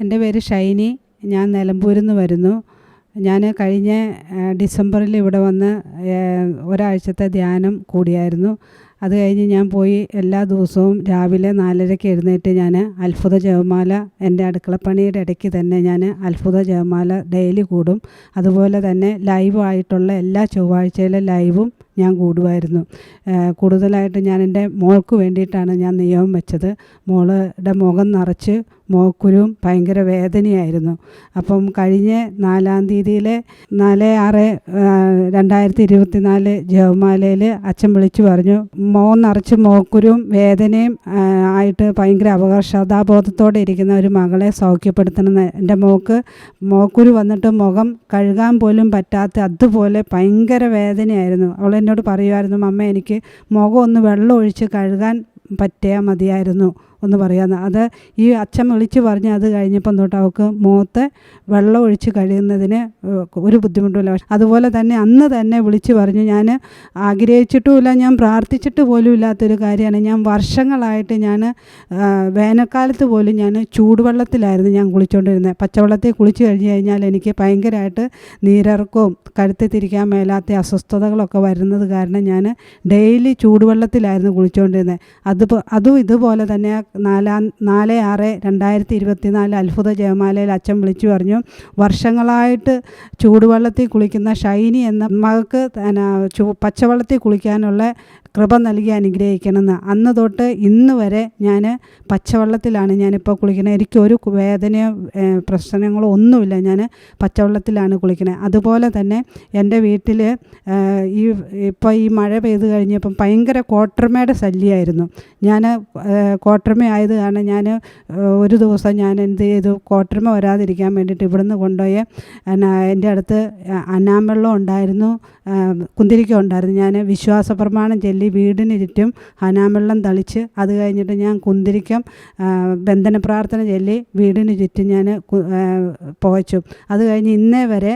എന്റെ പേര് ഷൈനി ഞാൻ നിലമ്പൂരിൽ നിന്ന് വരുന്നു. ഞാൻ കഴിഞ്ഞ ഡിസംബറിൽ ഇവിടെ വന്ന് ഒരാഴ്ചത്തെ ധ്യാനം കൂടിയായിരുന്നു. അത് കഴിഞ്ഞ് ഞാൻ പോയി എല്ലാ ദിവസവും രാവിലെ നാലരയ്ക്ക് എഴുന്നേറ്റ് ഞാൻ അത്ഭുത ജപമാല എന്റെ അടുക്കളപ്പണിയുടെ ഇടയ്ക്ക് തന്നെ ഞാൻ അത്ഭുത ജപമാല ഡെയിലി കൂടും. അതുപോലെ തന്നെ ലൈവ് ആയിട്ടുള്ള എല്ലാ ചൊവ്വാഴ്ചയിലെ ലൈവും ഞാൻ കൂടുമായിരുന്നു. കൂടുതലായിട്ട് ഞാൻ എന്റെ മോൾക്ക് വേണ്ടിയിട്ടാണ് ഞാൻ നിയമം വെച്ചത്. മോളുടെ മുഖം നിറച്ച് മോക്കുരും ഭയങ്കര വേദനയായിരുന്നു. അപ്പം കഴിഞ്ഞ നാലാം തീയതിയിലെ നാല് ആറ് രണ്ടായിരത്തി ഇരുപത്തി നാല് ജവമാലയിൽ അച്ഛൻ വിളിച്ചു പറഞ്ഞു മോൻ നിറച്ച് മോക്കുരും വേദനയും ആയിട്ട് ഭയങ്കര അപകർഷതാബോധത്തോടെ ഇരിക്കുന്ന ഒരു മകളെ സൗഖ്യപ്പെടുത്തണമെന്ന് എന്റെ മോക്ക് മോക്കുരു വന്നിട്ട് മുഖം കഴുകാൻ പോലും പറ്റാത്ത അതുപോലെ ഭയങ്കര വേദനയായിരുന്നു. അവൾ എന്നോട് പറയുമായിരുന്നു മമ്മ എനിക്ക് മുഖം ഒന്ന് വെള്ളം ഒഴിച്ച് കഴുകാൻ പറ്റിയാൽ മതിയായിരുന്നു. ഒന്ന് പറയാമെന്ന് അത് ഈ അച്ഛൻ വിളിച്ച് പറഞ്ഞ് അത് കഴിഞ്ഞപ്പം തൊട്ട് അവൾക്ക് മുഖത്ത് വെള്ളം ഒഴിച്ച് കഴിയുന്നതിന് ഒരു ബുദ്ധിമുട്ടുമില്ല. അതുപോലെ തന്നെ അന്ന് തന്നെ വിളിച്ച് പറഞ്ഞു ഞാൻ ആഗ്രഹിച്ചിട്ടുമില്ല ഞാൻ പ്രാർത്ഥിച്ചിട്ട് പോലും ഇല്ലാത്തൊരു കാര്യമാണ്. ഞാൻ വർഷങ്ങളായിട്ട് ഞാൻ വേനൽക്കാലത്ത് പോലും ഞാൻ ചൂടുവെള്ളത്തിലായിരുന്നു ഞാൻ കുളിച്ചുകൊണ്ടിരുന്നത് പച്ചവെള്ളത്തിൽ കുളിച്ച് കഴിഞ്ഞ് കഴിഞ്ഞാൽ എനിക്ക് ഭയങ്കരമായിട്ട് നീരിറക്കവും കഴുത്തിൽ തിരിക്കാൻ മേലാത്ത അസ്വസ്ഥതകളൊക്കെ വരുന്നത് കാരണം ഞാൻ ഡെയിലി ചൂടുവെള്ളത്തിലായിരുന്നു കുളിച്ചുകൊണ്ടിരുന്നത് അത് അതും ഇതുപോലെ തന്നെ നാലാം നാല് ആറ് രണ്ടായിരത്തി ഇരുപത്തി നാല് അത്ഭുത ജയമാലയിൽ അച്ഛൻ വിളിച്ചു പറഞ്ഞു വർഷങ്ങളായിട്ട് ചൂടുവെള്ളത്തിൽ കുളിക്കുന്ന ഷൈനി എന്ന മകൾക്ക് പച്ചവെള്ളത്തിൽ കുളിക്കാനുള്ള കൃപ നൽകി അനുഗ്രഹിക്കണമെന്ന്. അന്ന് തൊട്ട് ഇന്ന് വരെ ഞാൻ പച്ചവെള്ളത്തിലാണ് ഞാനിപ്പോൾ കുളിക്കുന്നത്. എനിക്കൊരു വേദനയോ പ്രശ്നങ്ങളോ ഒന്നുമില്ല. ഞാൻ പച്ചവെള്ളത്തിലാണ് കുളിക്കുന്നത്. അതുപോലെ തന്നെ എന്റെ വീട്ടിൽ ഈ ഇപ്പോൾ ഈ മഴ പെയ്ത് കഴിഞ്ഞപ്പം ഭയങ്കര കോട്ടർമയുടെ ശല്യമായിരുന്നു. ഞാൻ ആയത് കാരണം ഞാൻ ഒരു ദിവസം ഞാൻ എന്ത് ചെയ്തു? കോട്ടർമ വരാതിരിക്കാൻ വേണ്ടിയിട്ട് ഇവിടുന്ന് കൊണ്ടുപോയി എന്റെ അടുത്ത് അനാമ്പെള്ളം ഉണ്ടായിരുന്നു കുന്തിരിക്കം ഉണ്ടായിരുന്നു. ഞാൻ വിശ്വാസ പ്രമാണം ചൊല്ലി വീടിന് ചുറ്റും അനാമ്പെള്ളം തളിച്ച് അത് കഴിഞ്ഞിട്ട് ഞാൻ കുന്തിരിക്കം ബന്ധന പ്രാർത്ഥന ചൊല്ലി വീടിന് ചുറ്റും ഞാൻ പുകച്ചു. അത് കഴിഞ്ഞ് ഇന്നേ വരെ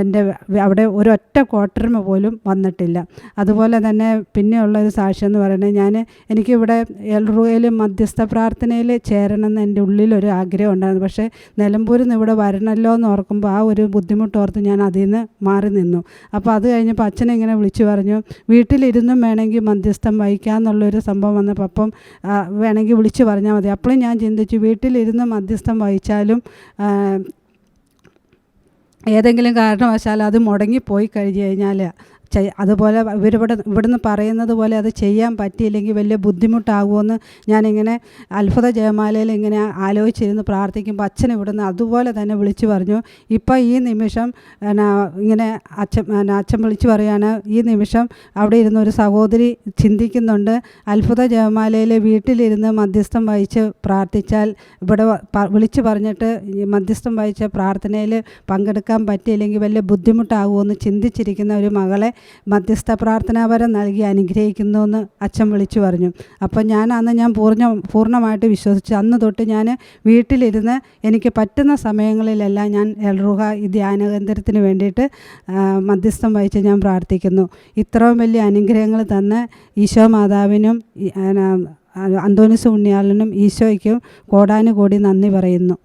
എന്റെ അവിടെ ഒരൊറ്റ ക്വാർട്ടർമ പോലും വന്നിട്ടില്ല. അതുപോലെ തന്നെ പിന്നെയുള്ള ഒരു സാക്ഷ്യം എന്ന് പറയുന്നത് ഞാൻ എനിക്കിവിടെ എൽറുവയിൽ മധ്യസ്ഥ പ്രാർത്ഥനയിൽ ചേരണമെന്ന് എന്റെ ഉള്ളിലൊരു ആഗ്രഹം ഉണ്ടായിരുന്നു. പക്ഷേ നിലമ്പൂരിൽ നിന്ന് ഇവിടെ വരണമല്ലോ എന്ന് ഓർക്കുമ്പോൾ ആ ഒരു ബുദ്ധിമുട്ട് ഓർത്ത് ഞാൻ അതിൽ നിന്ന് മാറി നിന്നു. അപ്പോൾ അത് കഴിഞ്ഞപ്പോൾ അച്ഛനെ ഇങ്ങനെ വിളിച്ചു പറഞ്ഞു വീട്ടിലിരുന്നും വേണമെങ്കിൽ മധ്യസ്ഥം വഹിക്കാമെന്നുള്ളൊരു സംഭവം വന്നപ്പോൾ അപ്പം വേണമെങ്കിൽ വിളിച്ചു പറഞ്ഞാൽ മതി. അപ്പോഴും ഞാൻ ചിന്തിച്ചു വീട്ടിലിരുന്ന് മധ്യസ്ഥം വഹിച്ചാലും ഏതെങ്കിലും കാരണവശാൽ അത് മുടങ്ങിപ്പോയി കഴിഞ്ഞ് കഴിഞ്ഞാൽ അതുപോലെ ഇവരിവിടെ ഇവിടുന്ന് പറയുന്നത് പോലെ അത് ചെയ്യാൻ പറ്റിയില്ലെങ്കിൽ വലിയ ബുദ്ധിമുട്ടാകുമെന്ന് ഞാനിങ്ങനെ അത്ഭുത ജയമാലയിൽ ഇങ്ങനെ ആലോചിച്ചിരുന്ന് പ്രാർത്ഥിക്കുമ്പോൾ അച്ഛൻ ഇവിടുന്ന് അതുപോലെ തന്നെ വിളിച്ചു പറഞ്ഞു. ഇപ്പം ഈ നിമിഷം ഇങ്ങനെ അച്ഛൻ അച്ഛൻ വിളിച്ചു പറയാണ് ഈ നിമിഷം അവിടെ ഇരുന്ന് ഒരു സഹോദരി ചിന്തിക്കുന്നുണ്ട്. അത്ഭുത ജയമാലയിലെ വീട്ടിലിരുന്ന് മധ്യസ്ഥം വഹിച്ച് പ്രാർത്ഥിച്ചാൽ ഇവിടെ വിളിച്ചു പറഞ്ഞിട്ട് മധ്യസ്ഥം വഹിച്ച പ്രാർത്ഥനയിൽ പങ്കെടുക്കാൻ പറ്റിയില്ലെങ്കിൽ വലിയ ബുദ്ധിമുട്ടാകുമെന്ന് ചിന്തിച്ചിരിക്കുന്ന ഒരു മകളെ മധ്യസ്ഥ പ്രാർത്ഥനാപരം നൽകി അനുഗ്രഹിക്കുന്നു എന്ന് അച്ഛൻ വിളിച്ചു പറഞ്ഞു. അപ്പം ഞാൻ അന്ന് ഞാൻ പൂർണ പൂർണമായിട്ട് വിശ്വസിച്ചു. അന്ന് തൊട്ട് ഞാൻ വീട്ടിലിരുന്ന് എനിക്ക് പറ്റുന്ന സമയങ്ങളിലെല്ലാം ഞാൻ എൽറുഹ ഈ ധ്യാന കേന്ദ്രത്തിന് വേണ്ടിയിട്ട് മധ്യസ്ഥം വഹിച്ച് ഞാൻ പ്രാർത്ഥിക്കുന്നു. ഇത്രയും വലിയ അനുഗ്രഹങ്ങൾ തന്ന ഈശോ മാതാവിനും അന്തോണിസ് ഉണ്ണിയാളിനും ഈശോയ്ക്കും കോടാനുകോടി നന്ദി പറയുന്നു.